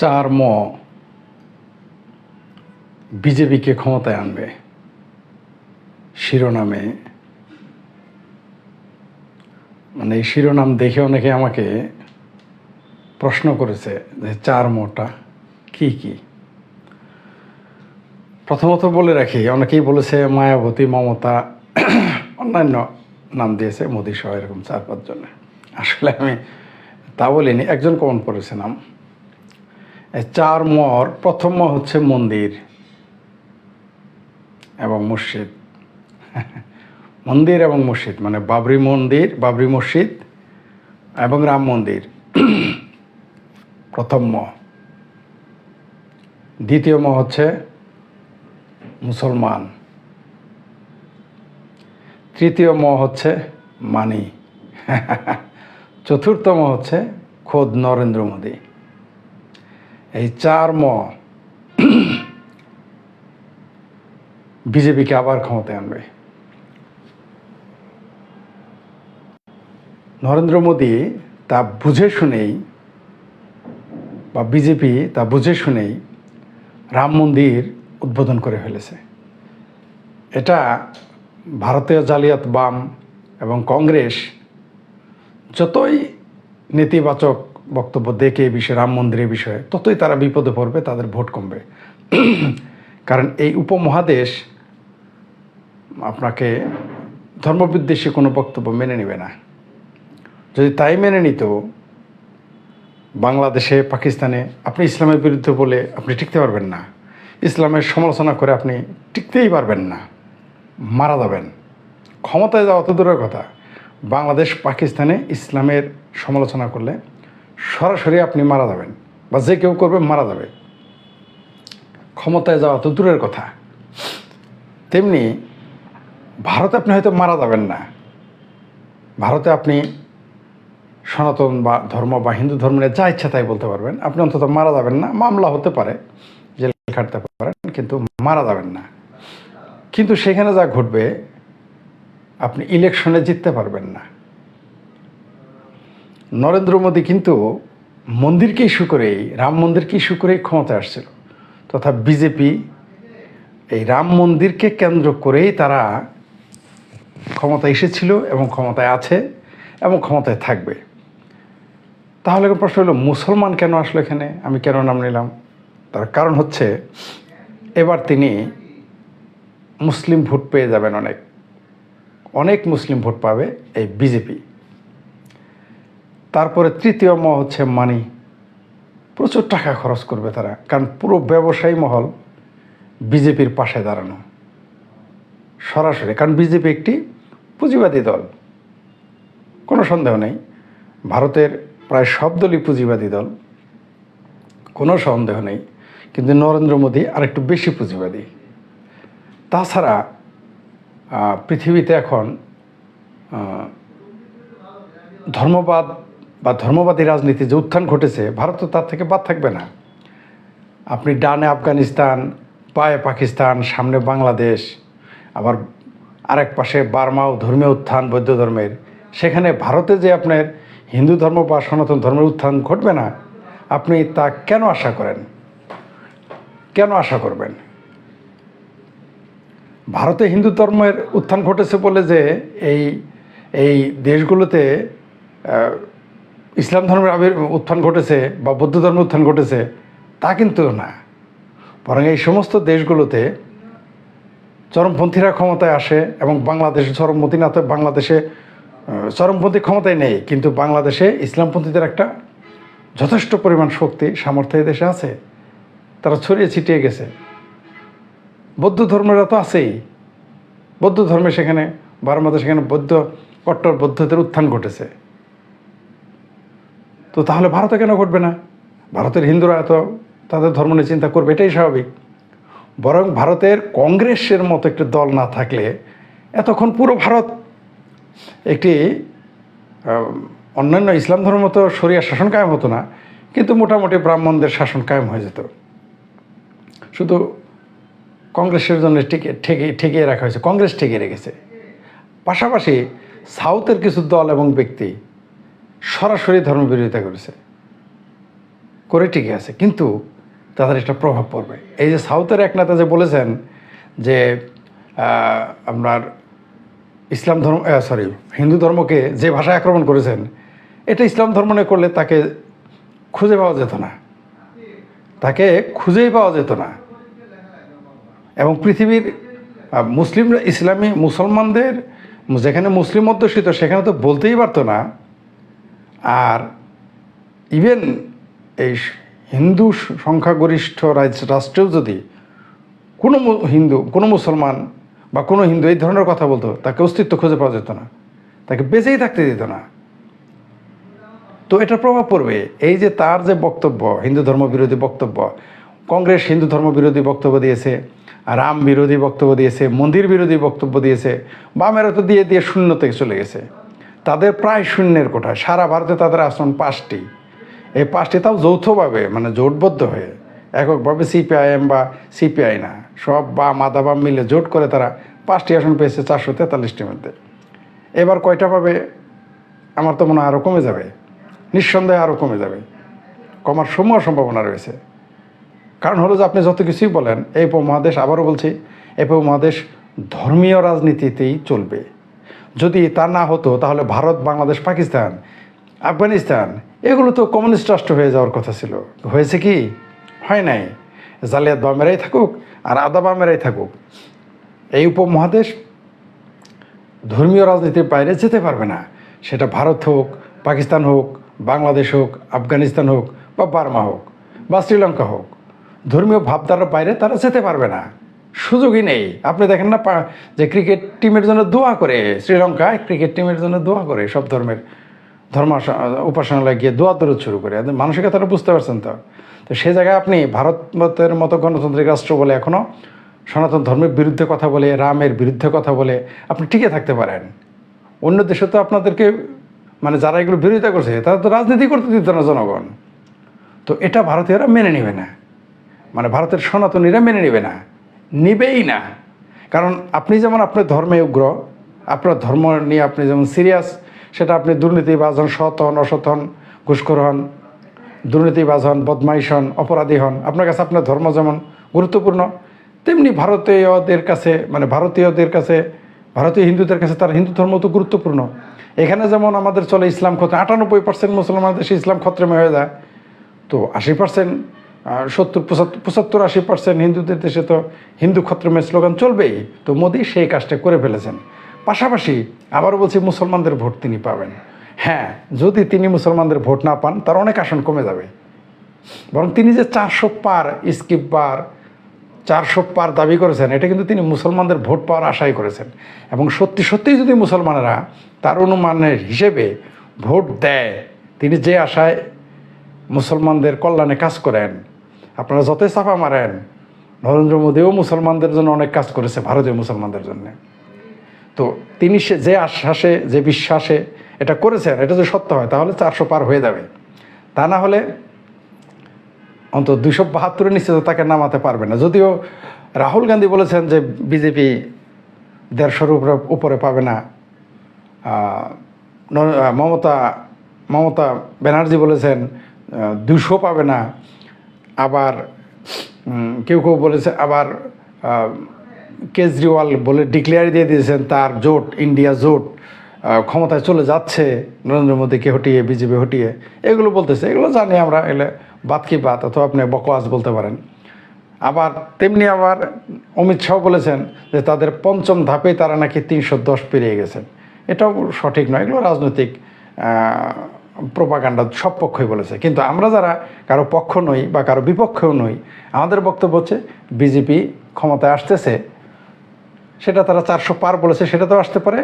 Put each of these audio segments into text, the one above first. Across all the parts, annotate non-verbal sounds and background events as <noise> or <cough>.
চার ম বিজেপিকে ক্ষমতায় আনবে। শিরোনামে মানে এই শিরোনাম দেখে অনেকে আমাকে প্রশ্ন করেছে যে চার মোটা কি কি? প্রথমত বলে রাখি, অনেকেই বলেছে মায়াবতী, মমতা, অন্যান্য নাম দিয়েছে মোদী সহ এরকম চার পাঁচজনে। আসলে আমি তা বলিনি, একজন কমন পড়েছে নাম। চার মর প্রথম হচ্ছে মন্দির এবং মসজিদ। <laughs> মন্দির এবং মসজিদ মানে বাবরি মন্দির, বাবরি মসজিদ এবং রাম মন্দির। <clears throat> প্রথম ম দ্বিতীয় ম হচ্ছে মুসলমান। তৃতীয় ম হচ্ছে মানি। <laughs> চতুর্থম হচ্ছে খোদ নরেন্দ্র মোদী। এই চার ম বিজেপিকে আবার ক্ষমতায় আনবে। নরেন্দ্র মোদী তা বুঝে শুনেই বা বিজেপি তা বুঝে শুনেই রাম মন্দির উদ্বোধন করে ফেলেছে। এটা ভারতীয় জালিয়াত বাম এবং কংগ্রেস যতই নেতিবাচক বক্তব্য দেখে এই বিষয়ে, রাম মন্দিরের বিষয়ে, ততই তারা বিপদে পড়বে, তাদের ভোট কমবে। কারণ এই উপমহাদেশ আপনাকে ধর্মবিদ্বেষী কোনো বক্তব্য মেনে নেবে না। যদি তাই মেনে নিত, বাংলাদেশে, পাকিস্তানে, আপনি ইসলামের বিরুদ্ধে বলে আপনি টিকতে পারবেন না। ইসলামের সমালোচনা করে আপনি টিকতেই পারবেন না। মারা যাবেন। ক্ষমতায় যাওয়া তো দূরের কথা। বাংলাদেশ, পাকিস্তানে ইসলামের সমালোচনা করলে সরাসরি আপনি মারা যাবেন বা যে কেউ করবে মারা যাবে। ক্ষমতায় যাওয়া তো দূরের কথা। তেমনি ভারতে আপনি হয়তো মারা যাবেন না। ভারতে আপনি সনাতন বা ধর্ম বা হিন্দু ধর্ম নিয়ে যা ইচ্ছা তাই বলতে পারবেন। আপনি অন্তত মারা যাবেন না। মামলা হতে পারে, জেল খাটতে পারেন, কিন্তু মারা যাবেন না। কিন্তু সেখানে যা ঘটবে, আপনি ইলেকশনে জিততে পারবেন না। নরেন্দ্র মোদী কিন্তু মন্দিরকে ইস্যু করেই, রাম মন্দিরকে ইস্যু করেই ক্ষমতায় আসছিল। তথা বিজেপি এই রাম মন্দিরকে কেন্দ্র করেই তারা ক্ষমতায় এসেছিল এবং ক্ষমতায় আছে এবং ক্ষমতায় থাকবে। তাহলে প্রশ্ন হলো, মুসলমান কেন আসলো এখানে? আমি কেন নাম নিলাম? তার কারণ হচ্ছে, এবার তিনি মুসলিম ভোট পেয়ে যাবেন অনেক। অনেক মুসলিম ভোট পাবে এই বিজেপি। তারপরে তৃতীয় ম হচ্ছে মানি প্রচুর টাকা খরচ করবে তারা, কারণ পুরো ব্যবসায়ী মহল বিজেপির পাশে দাঁড়ানো। সরাসরি, কারণ বিজেপি একটি পুঁজিবাদী দল। কোনো সন্দেহ নেই, ভারতের প্রায় সব দলই পুঁজিবাদী দল। কোনো সন্দেহ নেই, কিন্তু নরেন্দ্র মোদী আরেকটু বেশি পুঁজিবাদী। তাছাড়া পৃথিবীতে এখন ধর্মবাদ বা ধর্মবাদী রাজনীতি যে উত্থান ঘটেছে, ভারত তো তার থেকে বাদ থাকবে না। আপনি ডানে আফগানিস্তান, পায়ে পাকিস্তান, সামনে বাংলাদেশ, আবার আরেক পাশে বার্মাও ধর্মীয় উত্থান, বৌদ্ধ ধর্মের। সেখানে ভারতে যে আপনার হিন্দু ধর্ম বা সনাতন ধর্মের উত্থান ঘটবে না, আপনি তা কেন আশা করেন? কেন আশা করবেন? ভারতে হিন্দু ধর্মের উত্থান ঘটেছে বলে যে এই এই দেশগুলোতে ইসলাম ধর্মের আবির উত্থান ঘটেছে বা বৌদ্ধ ধর্মের উত্থান ঘটেছে, তা কিন্তু না। বরং এই সমস্ত দেশগুলোতে চরমপন্থীরা ক্ষমতায় আসে এবং বাংলাদেশে চরমপন্থী না তো বাংলাদেশে চরমপন্থী ক্ষমতায় নেই, কিন্তু বাংলাদেশে ইসলামপন্থীদের একটা যথেষ্ট পরিমাণ শক্তি, সামর্থ্য এই দেশে আছে। তারা ছড়িয়ে ছিটিয়ে গেছে। বৌদ্ধ ধর্মেরা তো আছেই। বৌদ্ধ ধর্মে সেখানে বারমাতে সেখানে বৌদ্ধ কট্টর বৌদ্ধদের উত্থান ঘটেছে। তো তাহলে ভারতে কেন ঘটবে না? ভারতের হিন্দুরা এত তাদের ধর্ম নিয়ে চিন্তা করবে, এটাই স্বাভাবিক। বরং ভারতের কংগ্রেসের মতো একটি দল না থাকলে এতক্ষণ পুরো ভারত একটি অন্যান্য ইসলাম ধর্ম মতো শরিয়া শাসন কায়েম হতো না, কিন্তু মোটামুটি ব্রাহ্মণদের শাসন কায়েম হয়ে যেত। শুধু কংগ্রেসের জন্য ঠেকে, ঠেকিয়ে রাখা হয়েছে, কংগ্রেস ঠেকিয়ে রেখেছে। পাশাপাশি সাউথের কিছু দল এবং ব্যক্তি সরাসরি ধর্ম বিরোধিতা করেছে। করে ঠিকই আছে কিন্তু তাদের একটা প্রভাব পড়বে। এই যে সাউথের এক নেতা যে বলেছেন যে আপনার ইসলাম ধর্ম সরি হিন্দু ধর্মকে যে ভাষায় আক্রমণ করেছেন এটা ইসলাম ধর্ম নিয়ে করলে তাকে খুঁজে পাওয়া যেত না। তাকে খুঁজেই পাওয়া যেত না। এবং পৃথিবীর আহ, মুসলিম ইসলামী মুসলমানদের যেখানে মুসলিম অধ্যুষিত সেখানে তো বলতেই পারতো না আর ইভেন এই হিন্দু সংখ্যাগরিষ্ঠ রাষ্ট্রেও যদি কোনো হিন্দু, কোনো মুসলমান বা কোনো হিন্দু এই ধরনের কথা বলতো, তাকে অস্তিত্ব খুঁজে পাওয়া যেত না। তাকে বেঁচেই থাকতে দিত না। তো এটা প্রভাব পড়বে। এই যে তার যে বক্তব্য, হিন্দু ধর্ম বিরোধী বক্তব্য, কংগ্রেস হিন্দু ধর্ম বিরোধী বক্তব্য দিয়েছে, রাম বিরোধী বক্তব্য দিয়েছে, মন্দির বিরোধী বক্তব্য দিয়েছে, বামেরা তো দিয়ে দিয়ে শূন্যতে চলে গেছে। তাদের প্রায় শূন্যের কোঠা। সারা ভারতে তাদের আসন পাঁচটি। এই পাঁচটি তাও যৌথভাবে মানে জোটবদ্ধ হয়ে, এককভাবে সিপিআইএম বা সিপিআই না, সব বা মাদা বাম মিলে জোট করে তারা পাঁচটি আসন পেয়েছে চারশো তেতাল্লিশটির মধ্যে। এবার কয়টা পাবে? আমার তো মনে হয় আরও কমে যাবে। নিঃসন্দেহে আরও কমে যাবে। কমার সমূহ সম্ভাবনা রয়েছে। কারণ হলো যে আপনি যত কিছুই বলেন, এই উপমহাদেশ, আবারও বলছি, এই উপমহাদেশ ধর্মীয় রাজনীতিতেই চলবে। যদি তা না হতো, তাহলে ভারত, বাংলাদেশ, পাকিস্তান, আফগানিস্তান, এগুলো তো কমিউনিস্ট রাষ্ট্র হয়ে যাওয়ার কথা ছিল। হয়েছে কি? হয় নাই। জালিয়াত বামেরাই থাকুক আর আদা বামেরাই থাকুক। এই উপমহাদেশ ধর্মীয় রাজনীতির বাইরে যেতে পারবে না। সেটা ভারত হোক, পাকিস্তান হোক, বাংলাদেশ হোক, আফগানিস্তান হোক বা বার্মা হোক বা শ্রীলঙ্কা হোক। ধর্মীয় ভাবধারার বাইরে তারা যেতে পারবে না। সুযোগই নেই। আপনি দেখেন না যে ক্রিকেট টিমের জন্য দোয়া করে শ্রীলঙ্কায় ক্রিকেট টিমের জন্য দোয়া করে, সব ধর্মের ধর্ম উপাসনালয়ে গিয়ে দোয়া দরুদ শুরু করে। মানসিকতাটা বুঝতে পারছেন তো? তো সে জায়গায় আপনি ভারতের মতো গণতান্ত্রিক রাষ্ট্র বলে এখনও সনাতন ধর্মের বিরুদ্ধে কথা বলে, রামের বিরুদ্ধে কথা বলে আপনি টিকে থাকতে পারেন। অন্য দেশে তো আপনাদেরকে মানে যারা এগুলো বিরোধিতা করছে, তারা তো রাজনীতি করতে দিত না জনগণ। তো এটা ভারতীয়রা মেনে নেবে না। মানে ভারতের সনাতনীরা মেনে নেবে না। নিবেই না। কারণ আপনি যেমন আপনার ধর্মে উগ্র, আপনার ধর্ম নিয়ে আপনি যেমন সিরিয়াস সেটা আপনি দুর্নীতিবাজ হন, সৎ হন, অসৎ হন, ঘুষখোর হন, দুর্নীতিবাজ হন, বদমাইশ হন, অপরাধী হন, আপনার কাছে আপনার ধর্ম যেমন গুরুত্বপূর্ণ, তেমনি ভারতীয়দের কাছে মানে ভারতীয়দের কাছে, ভারতীয় হিন্দুদের কাছে তার হিন্দু ধর্ম তো গুরুত্বপূর্ণ। এখানে যেমন আমাদের চলে ইসলাম খত্র আটানব্বই পার্সেন্ট মুসলমান দেশে ইসলাম খত্রেমে হয়ে যায়, তো আশি পার্সেন্ট সত্তর, পঁচাত্তর আশি পার্সেন্ট হিন্দুদের দেশে তো হিন্দু খত্রমের স্লোগান চলবেই। তো মোদি সেই কাজটা করে ফেলেছেন। পাশাপাশি আবার বলছি, মুসলমানদের ভোট তিনি পাবেন। হ্যাঁ যদি তিনি মুসলমানদের ভোট না পান, তার অনেক আসন কমে যাবে। বরং তিনি যে চারশো পার স্কিপ বার, চারশো পার দাবি করেছেন, এটা কিন্তু তিনি মুসলমানদের ভোট পাওয়ার আশাই করেছেন। এবং সত্যি, সত্যিই যদি মুসলমানেরা তার অনুমানের হিসেবে ভোট দেয়, তিনি যে আশায় মুসলমানদের কল্যাণে কাজ করেন আপনারা যতই চাপা মারেন, নরেন্দ্র মোদীও মুসলমানদের জন্য অনেক কাজ করেছে, ভারতীয় মুসলমানদের জন্য। তো তিনি সে যে আশ্বাসে, যে বিশ্বাসে এটা করেছেন, এটা যদি সত্য হয়, তাহলে চারশো পার হয়ে যাবে। তা না হলে অন্তত দুশো বাহাত্তরের নিচে তাকে নামাতে পারবে না। যদিও রাহুল গান্ধী বলেছেন যে বিজেপি দেড়শোর উপরে উপরে পাবে না মমতা মমতা ব্যানার্জি বলেছেন দুশো পাবে না। আবার কেউ কেউ বলেছে আবার কেজরিওয়াল বলে ডিক্লেয়ার দিয়ে দিয়েছেন তার জোট ইন্ডিয়া জোট ক্ষমতায় চলে যাচ্ছে, নরেন্দ্র মোদীকে হটিয়ে, বিজেপি হটিয়ে। এগুলো বলতেছে, এগুলো জানি আমরা, এলে বাদ কি বাদ, অথবা আপনি বকওয়াজ বলতে পারেন। আবার তেমনি আবার অমিত শাহ বলেছেন যে তাদের পঞ্চম ধাপে তারা নাকি তিনশো দশ পেরিয়ে গেছেন। এটাও সঠিক নয়, এগুলো রাজনৈতিক প্রোপাগান্ডা সব পক্ষই বলেছে। কিন্তু আমরা যারা কারও পক্ষ নই বা কারও বিপক্ষেও নই, আমাদের বক্তব্য হচ্ছে বিজেপি ক্ষমতায় আসতেছে, সেটা তারা চারশো পার বলেছে, সেটা তো আসতে পারে,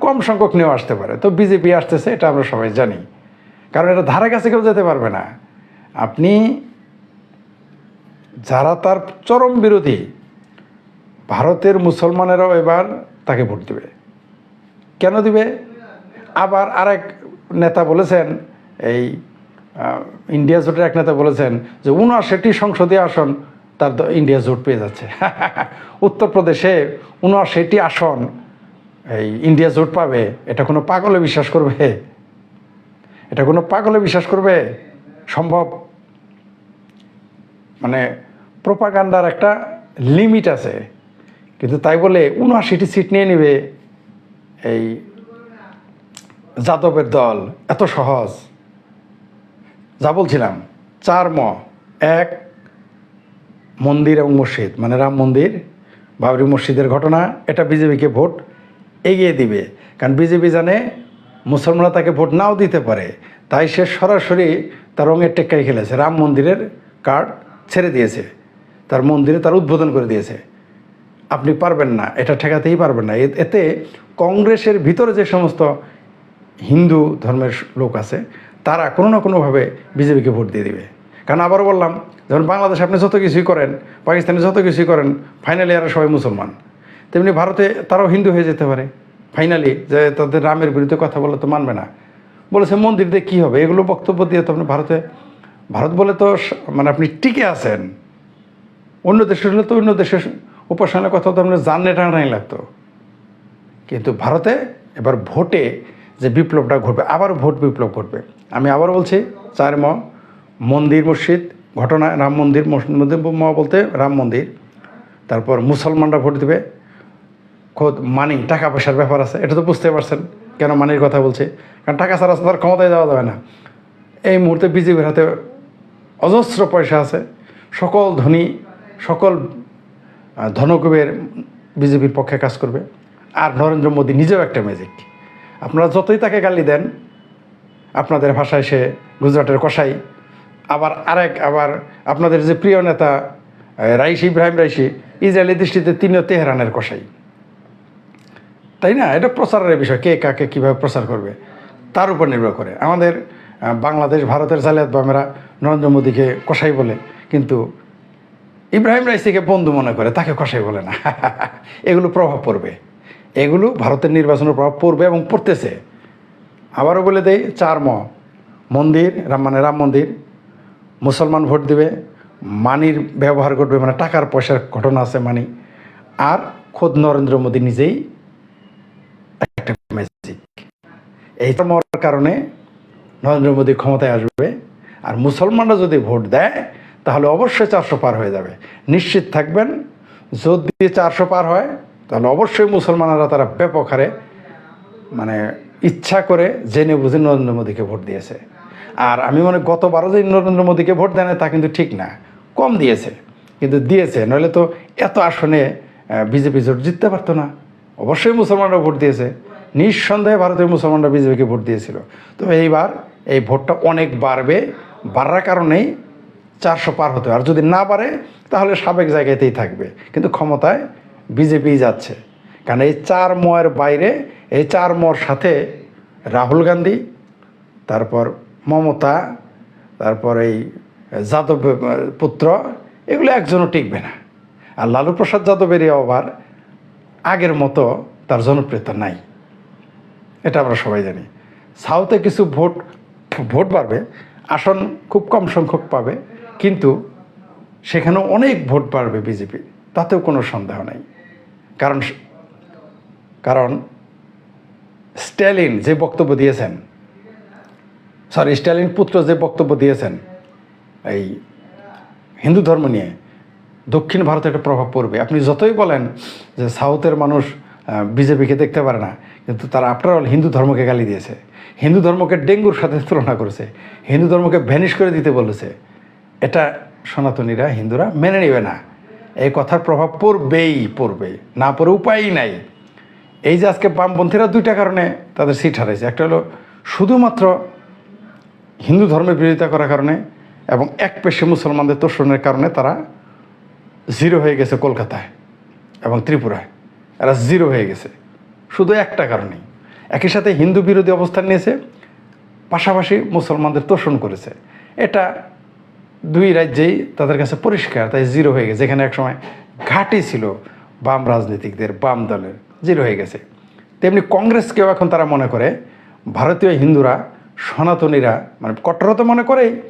কম সংখ্যক নিয়েও আসতে পারে। তো বিজেপি আসতেছে, এটা আমরা সবাই জানি। কারণ এটা ধারে কাছে কেউ যেতে পারবে না। আপনি যারা তার চরম বিরোধী, ভারতের মুসলমানেরাও এবার তাকে ভোট দেবে। কেন দিবে? আবার আরেক নেতা বলেছেন, এই ইন্ডিয়া জোটের এক নেতা বলেছেন যে উনআশিটি সংসদীয় আসন তার ইন্ডিয়া জোট পেয়ে যাচ্ছে। <laughs> উত্তরপ্রদেশে উনআশিটি আসন এই ইন্ডিয়া জোট পাবে, এটা কোনো পাগলে বিশ্বাস করবে? এটা কোনো পাগলে বিশ্বাস করবে? সম্ভব? মানে প্রোপাগান্ডার একটা লিমিট আছে, কিন্তু তাই বলে উনআশিটি সিট নিয়ে নেবে এই যাদবের দল, এত সহজ। যা বলছিলাম, চার ম, এক, মন্দির এবং মসজিদ। মানে রাম মন্দির, বাবরি মসজিদের ঘটনা, এটা বিজেপিকে ভোট এগিয়ে দিবে। কারণ বিজেপি জানে মুসলমানরা তাকে ভোট নাও দিতে পারে। তাই সে সরাসরি তার রঙের টেক্কাই খেলেছে। রাম মন্দিরের কার্ড ছেড়ে দিয়েছে। তার মন্দিরে তার উদ্বোধন করে দিয়েছে। আপনি পারবেন না, এটা ঠেকাতেই পারবেন না। এতে কংগ্রেসের ভিতরে যে সমস্ত হিন্দু ধর্মের লোক আছে, তারা কোনো না কোনোভাবে বিজেপিকে ভোট দিয়ে দিবে। কারণ আবারও বললাম যেমন বাংলাদেশে আপনি যত কিছুই করেন, পাকিস্তানে যত কিছুই করেন ফাইনালি এরা সবাই মুসলমান। তেমনি ভারতে তারাও হিন্দু হয়ে যেতে পারে। ফাইনালি যে তাদের রামের বিরুদ্ধে কথা বলে তো মানবে না। বলেছে, মন্দির দিয়ে কী হবে? এগুলো বক্তব্য দিয়ে তো আপনি ভারতে, ভারত বলে তো মানে আপনি টিকে আছেন। অন্য দেশে হলে তো অন্য দেশের উপাসনার কথা তো আপনার জানলে টানাটানি লাগতো। কিন্তু ভারতে এবার ভোটে যে বিপ্লবটা ঘটবে আবার ভোট বিপ্লব ঘটবে। আমি আবার বলছি, চার ম, মন্দির মসজিদ, ঘটনা, রাম মন্দির ম বলতে রাম মন্দির, তারপর মুসলমানরা ভোট দেবে। খোদ মানি, টাকা পয়সার ব্যাপার আছে, এটা তো বুঝতে পারছেন কেন মানির কথা বলছে। কারণ টাকা ছাড়া তার ক্ষমতায় যাওয়া যাবে না। এই মুহূর্তে বিজেপির হাতে অজস্র পয়সা আছে। সকল ধনী, সকল ধনকুবের বিজেপির পক্ষে কাজ করবে। আর নরেন্দ্র মোদী নিজেও একটা ম্যাজিক। আপনারা যতই তাকে গালি দেন, আপনাদের ভাষায় সে গুজরাটের কসাই। আবার আরেক, আবার আপনাদের যে প্রিয় নেতা রাইসি, ইব্রাহিম রাইসি, ইসরায়েলি দৃষ্টিতে তিনিও তেহরানের কসাই। তাই না? এটা প্রচারের বিষয়, কে কাকে কীভাবে প্রচার করবে, তার উপর নির্ভর করে। আমাদের বাংলাদেশ, ভারতের জালিয়াত বামেরা নরেন্দ্র মোদীকে কসাই বলে, কিন্তু ইব্রাহিম রাইসিকে বন্ধু মনে করে, তাকে কষাই বলে না। <laughs> এগুলো প্রভাব পড়বে। এগুলো ভারতের নির্বাচনের প্রভাব পড়বে এবং পড়তেছে। আবারও বলে দেই, চার ম, মন্দির, রাম মানে রাম মন্দির, মুসলমান ভোট দিবে, মানির ব্যবহার করবে মানে টাকার পয়সার ঘটনা আছে মানি, আর খোদ নরেন্দ্র মোদী নিজেই একটা ম্যাজিক এই মরার কারণে নরেন্দ্র মোদী ক্ষমতায় আসবে, আর মুসলমানরা যদি ভোট দেয়, তাহলে অবশ্যই চারশো পার হয়ে যাবে। নিশ্চিত থাকবেন, যদি চারশো পার হয় তাহলে অবশ্যই মুসলমানরা তারা ব্যাপক হারে মানে ইচ্ছা করে জেনে বুঝে নরেন্দ্র মোদীকে ভোট দিয়েছে। আর আমি মনে গতবারও যে নরেন্দ্র মোদীকে ভোট দেয় তা কিন্তু ঠিক না। কম দিয়েছে, কিন্তু দিয়েছে। নইলে তো এত আসনে বিজেপি জোট জিততে পারতো না। অবশ্যই মুসলমানরা ভোট দিয়েছে। নিঃসন্দেহে ভারতের মুসলমানরা বিজেপিকে ভোট দিয়েছিল। তো এইবার এই ভোটটা অনেক বাড়বে, বাড়ার কারণেই চারশো পার হতে। আর যদি না পারে তাহলে সাবেক জায়গাতেই থাকবে। কিন্তু ক্ষমতায় বিজেপি যাচ্ছে। কারণ এই চার ময়ের বাইরে, এই চার মর সাথে রাহুল গান্ধী, তারপর মমতা, তারপর এই যাদব পুত্র, এগুলো একজনও টিকবে না। আর লালু প্রসাদ যাদবেরই আবার আগের মতো তার জনপ্রিয়তা নাই। এটা আমরা সবাই জানি। সাউথে কিছু ভোট ভোট বাড়বে, আসন খুব কম সংখ্যক পাবে, কিন্তু সেখানেও অনেক ভোট বাড়বে বিজেপি। তাতেও কোনো সন্দেহ নাই। কারণ কারণ স্ট্যালিন যে বক্তব্য দিয়েছেন সরি স্ট্যালিন পুত্র যে বক্তব্য দিয়েছেন, এই হিন্দু ধর্ম নিয়ে দক্ষিণ ভারতে একটা প্রভাব পড়বে। আপনি যতই বলেন যে সাউথের মানুষ বিজেপিকে দেখতে পারে না, কিন্তু তারা আফটার অল হিন্দু ধর্মকে গালি দিয়েছে। হিন্দু ধর্মকে ডেঙ্গুর সাথে তুলনা করেছে। হিন্দু ধর্মকে ভ্যানিশ করে দিতে বলেছে। এটা সনাতনীরা, হিন্দুরা মেনে নেবে না। এই কথার প্রভাব পড়বেই পড়বে না পড়ে উপায়ই নাই। এই যে আজকে বামপন্থীরা দুইটা কারণে তাদের সিট হারাইছে। একটা হলো শুধুমাত্র হিন্দু ধর্মের বিরোধিতা করার কারণে এবং এক পেশে মুসলমানদের তোষণের কারণে তারা জিরো হয়ে গেছে কলকাতায় এবং ত্রিপুরায়। এরা জিরো হয়ে গেছে। শুধু একটা কারণেই। একই সাথে হিন্দু বিরোধী অবস্থান নিয়েছে, পাশাপাশি মুসলমানদের তোষণ করেছে। এটা দুই রাজ্যেই তাদের কাছে পরিষ্কার, তাই জিরো হয়ে গেছে। যেখানে একসময় ঘাঁটি ছিল বাম রাজনীতিকদের, বাম দলের, জিরো হয়ে গেছে। তেমনি কংগ্রেসকেও এখন তারা মনে করে, ভারতীয় হিন্দুরা, সনাতনীরা মানে কট্টরতা মনে করেই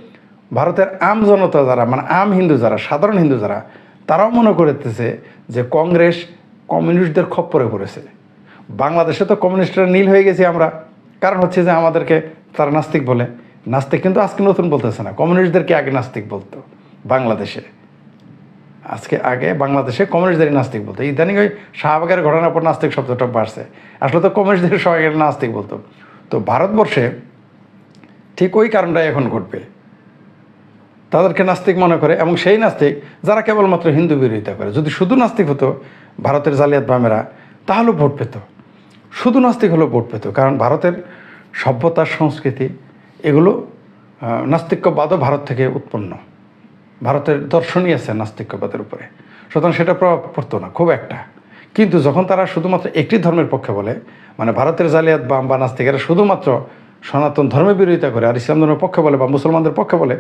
ভারতের আম জনতা যারা মানে আম হিন্দু যারা, সাধারণ হিন্দু যারা, তারাও মনে করতেছে যে কংগ্রেস কমিউনিস্টদের খপ্পরে পড়েছে। বাংলাদেশে তো কমিউনিস্টরা নীল হয়ে গেছি আমরা। কারণ হচ্ছে যে আমাদেরকে তারা নাস্তিক বলে। নাস্তিক কিন্তু আজকে নতুন বলতেছে না, কমিউনিস্টদেরকে আগে নাস্তিক বলতো বাংলাদেশে। আজকে আগে বাংলাদেশে কমিউনিস্টদের নাস্তিক বলতো। ইদানিং ওই শাহবাগের ঘটনার পর নাস্তিক শব্দটা বাড়ছে। আসলে তো কমিউনিস্টদের সবাই নাস্তিক বলতো। তো ভারতবর্ষে ঠিক ওই কারণটাই এখন ঘটবে। তাদেরকে নাস্তিক মনে করে এবং সেই নাস্তিক যারা কেবলমাত্র হিন্দু বিরোধিতা করে, যদি শুধু নাস্তিক হতো ভারতের জালিয়াত বামেরা তাহলেও ভোট পেত। শুধু নাস্তিক হলেও ভোট পেত, কারণ ভারতের সভ্যতার সংস্কৃতি এগুলো নাস্তিক্যবাদও ভারত থেকে উৎপন্ন। ভারতের দর্শনই আছে নাস্তিক্যবাদের উপরে। সুতরাং সেটা প্রভাব পড়তো না, খুব একটা। কিন্তু যখন তারা শুধুমাত্র একটি ধর্মের পক্ষে বলে মানে ভারতের জালিয়াত বাম বা নাস্তিকেরা শুধুমাত্র সনাতন ধর্মের বিরোধিতা করে আর ইসলাম ধর্মের পক্ষে বলে বা মুসলমানদের পক্ষে বলে,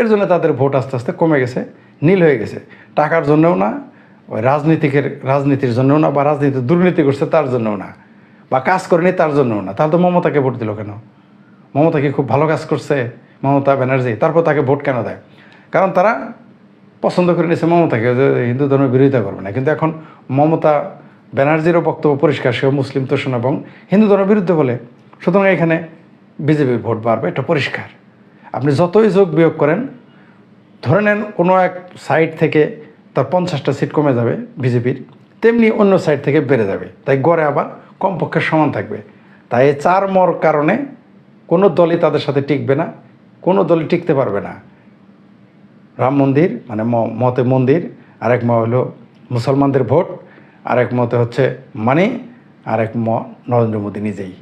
এর জন্য তাদের ভোট আস্তে আস্তে কমে গেছে, নীল হয়ে গেছে। টাকার জন্যও না, ওই রাজনীতিকের, রাজনীতির জন্যও না বা রাজনীতি দুর্নীতি করছে তার জন্যও না, বা কাজ করেনি তার জন্যও না। তাহলে তো মমতাকে ভোট দিল কেন? মমতা কি খুব ভালো কাজ করছে? মমতা ব্যানার্জি। তারপর তাকে ভোট কেন দেয়? কারণ তারা পছন্দ করে নিয়েছে মমতাকে, যে হিন্দু ধর্মের বিরোধিতা করবে না। কিন্তু এখন মমতা ব্যানার্জিরও বক্তব্য পরিষ্কার, সেও মুসলিম তোষণ এবং হিন্দু ধর্মের বিরুদ্ধে বলে। সুতরাং এখানে বিজেপির ভোট বাড়বে, এটা পরিষ্কার। আপনি যতই যোগ বিয়োগ করেন, ধরে নেন কোনো এক সাইড থেকে তার পঞ্চাশটা সিট কমে যাবে বিজেপির, তেমনি অন্য সাইড থেকে বেড়ে যাবে। তাই গড়ে আবার কমপক্ষে সমান থাকবে। তাই এই চার মর কারণে কোনো দলই তাদের সাথে টিকবে না, কোনো দলই টিকতে পারবে না। রাম মন্দির মানে মতে মন্দির, আরেক মা হলো মুসলমানদের ভোট, আরেক মতে হচ্ছে মানি আরেক ম নরেন্দ্র মোদী নিজেই।